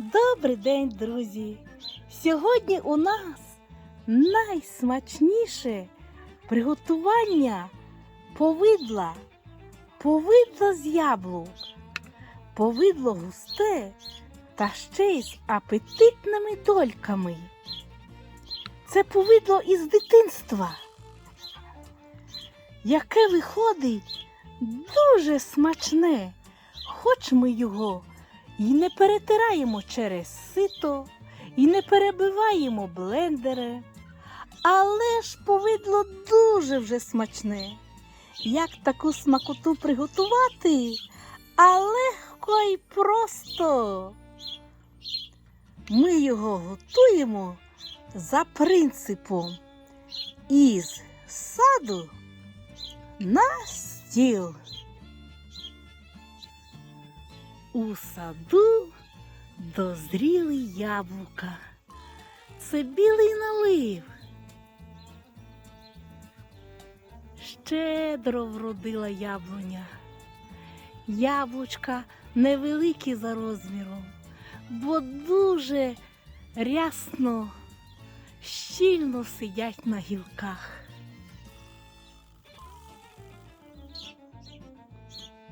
Добрий день, друзі! Сьогодні у нас найсмачніше приготування повидла. Повидло з яблук. Повидло густе та ще й з апетитними дольками. Це повидло із дитинства, яке виходить дуже смачне, хоч ми його і не перетираємо через сито, і не перебиваємо блендери. Але ж повидло дуже вже смачне. Як таку смакоту приготувати, а легко і просто. Ми його готуємо за принципом із саду на стіл. У саду дозріли яблука. Це білий налив. Щедро вродила яблуня. Яблучка невеликі за розміром, бо дуже рясно, щільно сидять на гілках.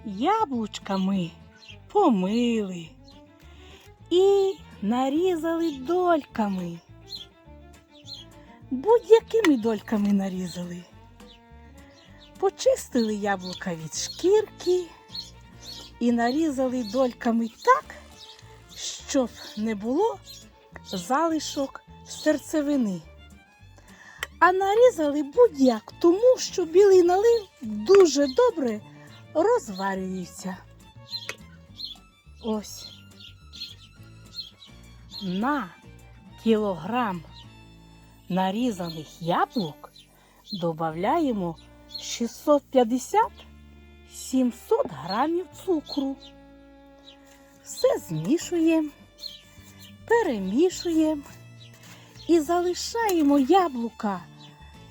Яблучка ми помили і нарізали дольками. Будь-якими дольками нарізали. Почистили яблука від шкірки і нарізали дольками так, щоб не було залишок серцевини. А нарізали будь-як, тому що білий налив дуже добре розварюється. Ось на кілограм нарізаних яблук додаємо 650-700 грамів цукру. Все змішуємо, перемішуємо і залишаємо яблука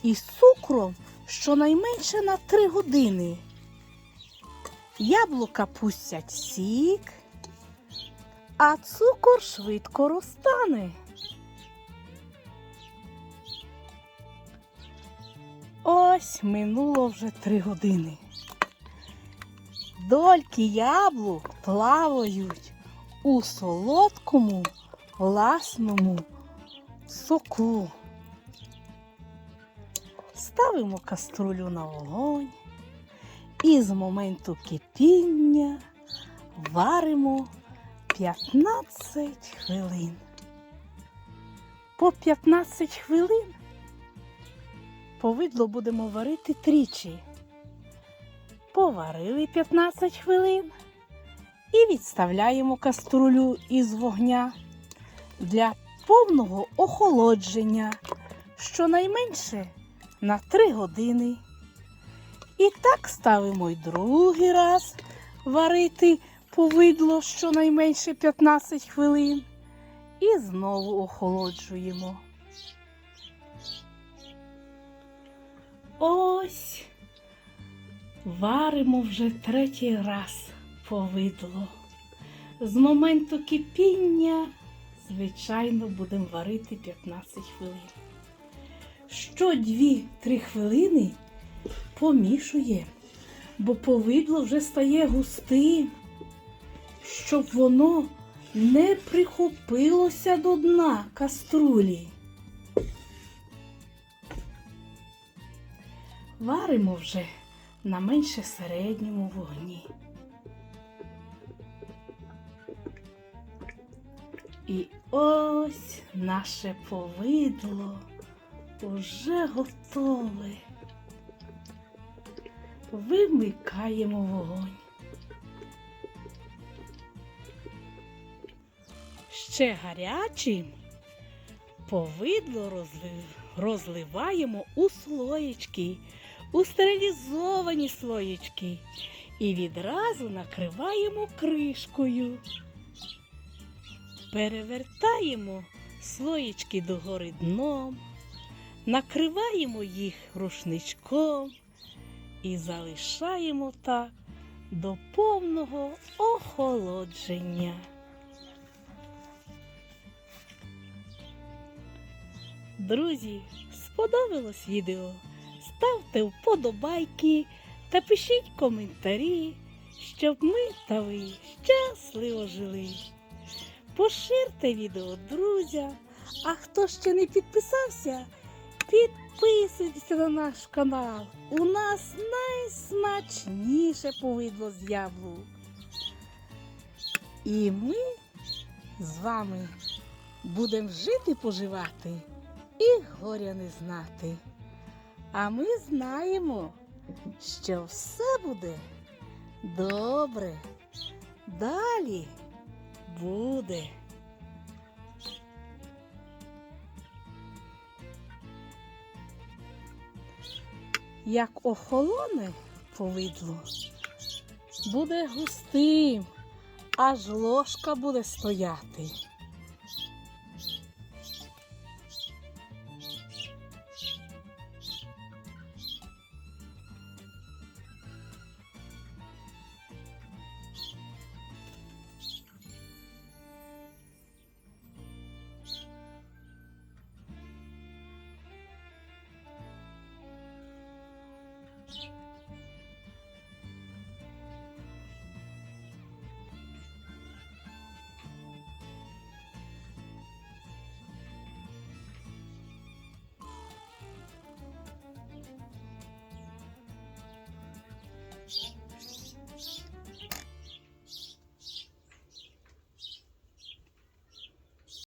із цукром щонайменше на 3 години. Яблука пустять сік, а цукор швидко розтане. Ось минуло вже три години. Дольки яблук плавають у солодкому власному соку. Ставимо каструлю на вогонь і з моменту кипіння варимо 15 хвилин. По 15 хвилин повидло будемо варити тричі. Поварили 15 хвилин і відставляємо каструлю із вогня для повного охолодження, щонайменше на 3 години. І так ставимо й другий раз варити повидло щонайменше 15 хвилин. І знову охолоджуємо. Ось варимо вже третій раз повидло. З моменту кипіння, звичайно, будемо варити 15 хвилин. Що 2-3 хвилини помішуємо, бо повидло вже стає густим, щоб воно не прихопилося до дна каструлі. Варимо вже на менше середньому вогні. І ось наше повидло уже готове. Вимикаємо вогонь. Ще гарячим повидло розливаємо у слоєчки, у стерилізовані слоєчки і відразу накриваємо кришкою. Перевертаємо слоєчки догори дном, накриваємо їх рушничком і залишаємо так до повного охолодження. Друзі, сподобалось відео? Ставте вподобайки та пишіть коментарі, щоб ми та ви щасливо жили. Поширте відео друзям, а хто ще не підписався, підписуйтесь на наш канал. У нас найсмачніше повидло з яблук. І ми з вами будемо жити поживати і горя не знати. А ми знаємо, що все буде добре. Далі буде. Як охолоне повидло, буде густим, аж ложка буде стояти.